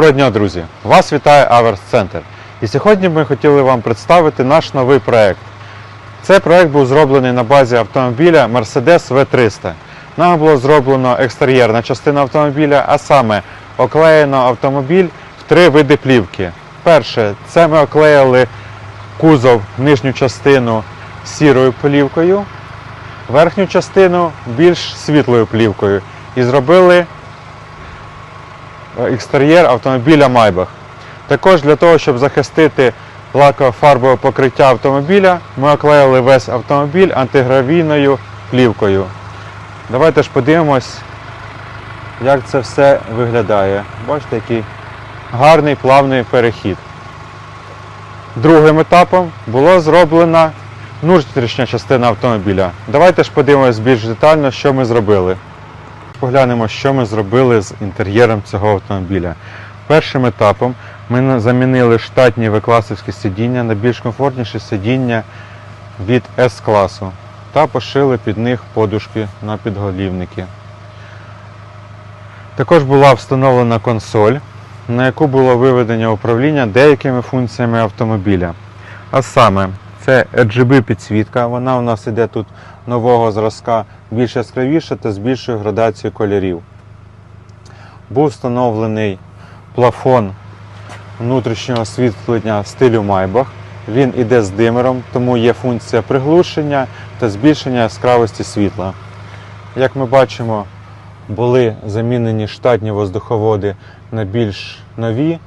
Доброго дня, друзі! Вас вітає Аверс Центр. І сьогодні ми хотіли вам представити наш новий проект. Цей проект був зроблений на базі автомобіля Mercedes V300. Нам було зроблено екстер'єрна частина автомобіля, а саме оклеєно автомобіль в три види плівки. Перше, це ми оклеїли кузов, нижню частину сірою плівкою, верхню частину більш світлою плівкою. І зробили екстер'єр автомобіля Maybach. Також для того, щоб захистити лаково-фарбове покриття автомобіля, ми оклеїли весь автомобіль антигравійною плівкою. Давайте ж подивимось, як це все виглядає. Бачите, який гарний плавний перехід. Другим етапом було зроблена внутрішня частина автомобіля. Давайте ж подивимось більш детально, що ми зробили. Поглянемо, що ми зробили з інтер'єром цього автомобіля. Першим етапом ми замінили штатні викласівські сидіння на більш комфортніші сидіння від С-класу та пошили під них подушки на підголівники. Також була встановлена консоль, на яку було виведення управління деякими функціями автомобіля. А саме, це RGB підсвітка, вона у нас іде тут нового зразка, більш яскравіша та з більшою градацією кольорів. Був встановлений плафон внутрішнього освітлення стилю Maybach. Він іде з димером, тому є функція приглушення та збільшення яскравості світла. Як ми бачимо, були замінені штатні воздуховоди на більш нові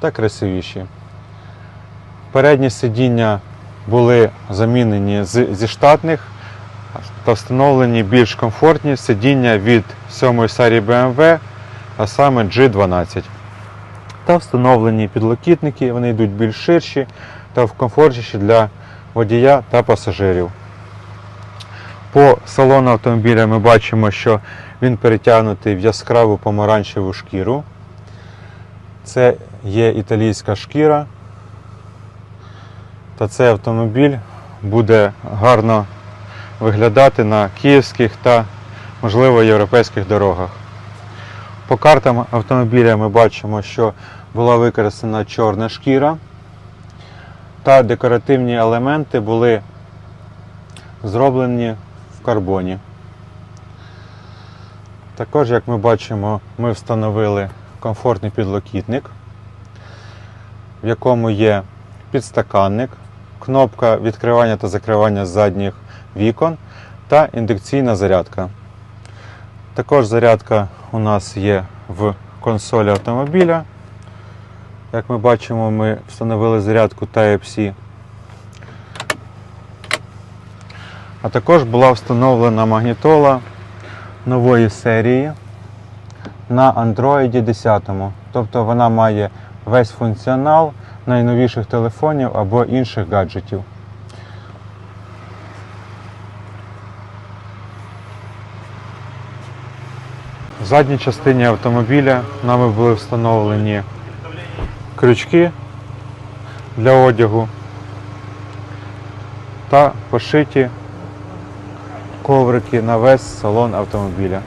та красивіші. Передні сидіння були замінені зі штатних та встановлені більш комфортні сидіння від 7 серії BMW, а саме G12. Та встановлені підлокітники, вони йдуть більш ширші та комфортніші для водія та пасажирів. По салону автомобіля ми бачимо, що він перетягнутий в яскраву помаранчеву шкіру. Це є італійська шкіра. Та цей автомобіль буде гарно виглядати на київських та, можливо, європейських дорогах. По картам автомобіля ми бачимо, що була використана чорна шкіра та декоративні елементи були зроблені в карбоні. Також, як ми бачимо, ми встановили комфортний підлокітник, в якому є підстаканник, кнопка відкривання та закривання задніх вікон та індукційна зарядка. Також зарядка у нас є в консолі автомобіля. Як ми бачимо, ми встановили зарядку Type-C. А також була встановлена магнітола нової серії на Android 10. Тобто вона має весь функціонал найновіших телефонів або інших гаджетів. В задній частині автомобіля нами були встановлені крючки для одягу та пошиті коврики на весь салон автомобіля.